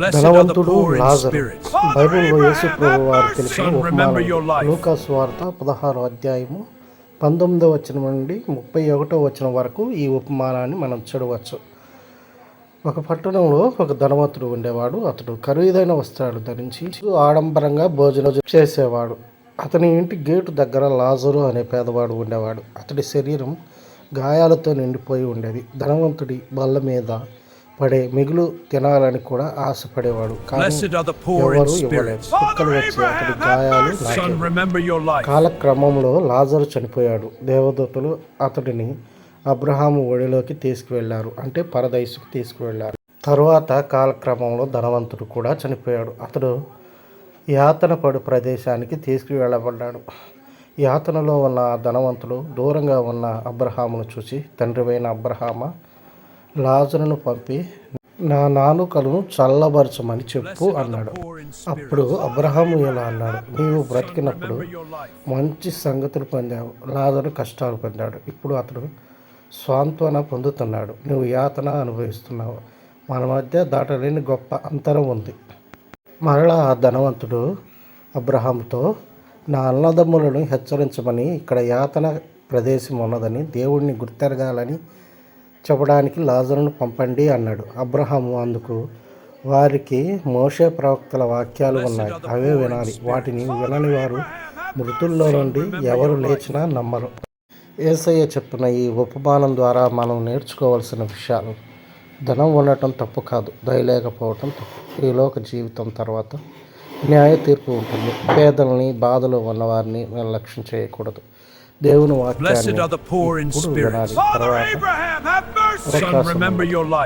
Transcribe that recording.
ధనవంతుడు లాజరు. బైబిల్లో యేసు ప్రభు వారు తెలిసిన life. లూకాస్ వార్త పదహారో అధ్యాయము పంతొమ్మిదో వచనం నుండి ముప్పై ఒకటో వచనం వరకు ఈ ఉపమానాన్ని మనం చూడవచ్చు. ఒక పట్టణంలో ఒక ధనవంతుడు ఉండేవాడు. అతడు ఖరీదైన వస్త్రాలు ధరించి ఆడంబరంగా భోజనం చేసేవాడు. అతని ఇంటి గేటు దగ్గర లాజరు అనే పేదవాడు ఉండేవాడు. అతడి శరీరం గాయాలతో నిండిపోయి ఉండేది. ధనవంతుడి బల్ల మీద పడే మిగులు తినాలని కూడా ఆశపడేవాడు. కానీ ఎవరు. ఇవ్వలేదు. కుక్కలు వచ్చి అతడి గాయాలు. కాలక్రమంలో లాజరు చనిపోయాడు. దేవదూతలు అతడిని అబ్రహాము ఒడిలోకి తీసుకువెళ్ళారు. అంటే పరదైసుకు తీసుకువెళ్ళారు. తరువాత కాలక్రమంలో ధనవంతుడు కూడా చనిపోయాడు. అతడు యాతన పడు ప్రదేశానికి తీసుకువెళ్ళబడ్డాడు. యాతనలో ఉన్న ధనవంతుడు దూరంగా ఉన్న అబ్రహామును చూసి తండ్రివైన అబ్రహామ లాజరును పంపి నా నాలుకలను చల్లబరచమని చెప్పు అన్నాడు. అప్పుడు అబ్రహాము ఇలా అన్నాడు నీవు బ్రతికినప్పుడు. మంచి సంగతులు పొందావు. లాజరు కష్టాలు పొందాడు. ఇప్పుడు అతడు స్వాంతన పొందుతున్నాడు. నువ్వు యాతన అనుభవిస్తున్నావు. మన మధ్య దాటలేని గొప్ప అంతరం ఉంది. మరలా ఆ ధనవంతుడు అబ్రహాంతో నా అన్నదమ్ములను హెచ్చరించమని ఇక్కడ యాతన ప్రదేశం ఉన్నదని దేవుడిని గుర్తెరగాలని చెప్పడానికి లాజరును పంపండి అన్నాడు. అబ్రహాము అందుకు వారికి మోషే ప్రవక్తల వాక్యాలు ఉన్నాయి. అవే వినాలి. వాటిని వినని వారు మృతుల్లో నుండి ఎవరు లేచినా నమ్మరు. ఏసయ్య చెప్పిన ఈ ఉపమానం ద్వారా మనం నేర్చుకోవాల్సిన విషయాలు ధనం ఉండటం తప్పు కాదు దయలేకపోవటం తప్పు. ఈలోక జీవితం తర్వాత న్యాయ తీర్పు ఉంటుంది. పేదల్ని బాధలో ఉన్నవారిని నిర్లక్ష్యం చేయకూడదు. దేవుని Blessed వాక్యాన్ని are the poor in ఇప్పుడు spirit. వినాలి తర్వాత Son, remember your life.